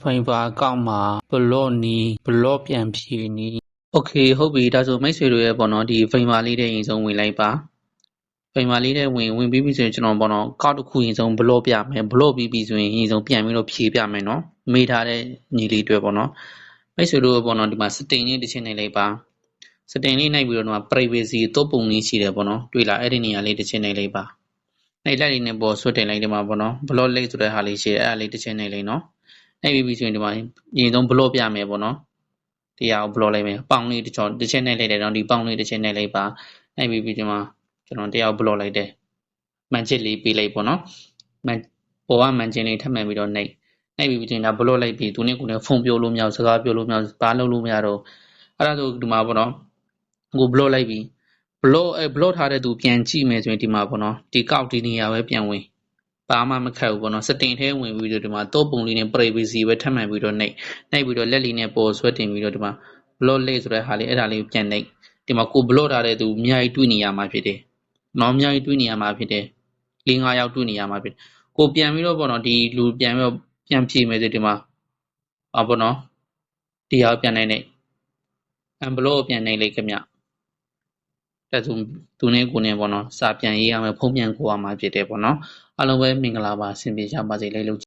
ဖိုင်ဘာအကောင့်မှာ block နီး block ပြန်ဖြေနီး okay ဟုတ်ပြီဒါဆိုမိတ်ဆွေတို့ရဲ့ပေါ့နော်ဒီဖိုင်ဘာလေးတဲ့ရင်ဆုံးဝင်လိုက်ပါဖိုင်ဘာလေးတဲ့ဝင်ဝင်ပြီးပြီဆိုရင်ကျွန်တော်ပေါ့နော်ကောက်တစ်ခုရင်ဆုံး block ပြမယ် block ပြီးပြီဆိုရင်ရင်ဆုံးပြန်ပြီးတော့ဖြေပြမယ်နော်မိထားတဲ့ညီလေးတွေပေါ့နော်မိတ်ဆွေတို့ပေါ့နော်ဒီမှာ setting လေးတစ်ချက်နေလိုက်ပါ setting လေးနိုင်ပြီးတော့ဒီမှာ privacy သုံးပုံလေးရှိတယ်ပေါ့နော်တွေ့လားအဲ့ဒီနေရာလေးတစ်ချက်နေလိုက်ပါနိုင်လိုက်လေးနဲ့ပေါ်ဆွတ်တင်လိုက်ဒီမှာပေါ့နော် block link ဆိုတဲ့ဟာလေးရှိတယ်အဲ့ဒါလေးတစ်ချက်နေလိုက်နော် နိုင်ပြီးပြီဆိုရင်ဒီမှာရင်ဆုံး block ပြမယ်ပေါ့နော်တရားကို block လိုက်မယ်ပေါင်းလေးတစ်ချောတစ်ချက်နဲ့လိုက်တယ်နော်ဒီပေါင်းလေးတစ်ချက်နဲ့လိုက်ပါနိုင်ပြီးပြီဒီမှာကျွန်တော်တရားကို block လိုက်တယ်မန်ချစ်လေးပေးလိုက်ပေါ့နော်မန်ပေါ်ကမန်ချင်လေးထပ်မှန်ပြီးတော့နှိပ်နှိပ်ပြီးပြီဒါ block လိုက်ပြီသူနဲ့ကိုယ်နဲ့ဖုန်းပြောလို့မရဘူးစကားပြောလို့မရဘူးဘာလုပ်လို့မရတော့အဲ့ဒါဆိုဒီမှာပေါ့နော်ကို block လိုက်ပြီ block အဲ block ထားတဲ့သူပြန်ကြည့်မယ်ဆိုရင်ဒီမှာပေါ့နော်ဒီကောက်ဒီနေရာပဲပြန်ဝင် ဘာမှမခက်ဘူးပေါ့နော်စတင်ထဲဝင်ပြီးတော့ဒီမှာတော့ပုံလေးနဲ့ privacy ပဲထပ်မှန်ပြီးတော့နှိပ်နှိပ်ပြီးတော့လက်လေးနဲ့ပေါ်ဆွဲတင်ပြီးတော့ဒီမှာ block လေးဆိုတဲ့ဟာလေးအဲ့ဒါလေးပြန်နှိပ်ဒီမှာကို block ထားတဲ့သူအများကြီးတွေ့နေရမှာဖြစ်တယ်နော်အများကြီးတွေ့နေရမှာဖြစ်တယ်၄၅ယောက်တွေ့နေရမှာဖြစ်ကိုပြန်ပြီးတော့ပေါ့နော်ဒီလူပြန်ပြီးတော့ပြန်ဖြည့်မယ်ဆိုဒီမှာအာပေါ့နော်ဒီဟာပြန်နိုင်နေ envelope ကိုပြန်နှိပ်လိုက်ခင်ဗျ တက်သူသူနဲ့ကိုနဲ့ပေါ့နော်စာပြန်ရေးရမယ်ဖုံးပြန်ကိုရမှာဖြစ်တယ်ပေါ့နော်အားလုံးပဲမင်္ဂလာပါအဆင်ပြေကြပါစေလေးလို့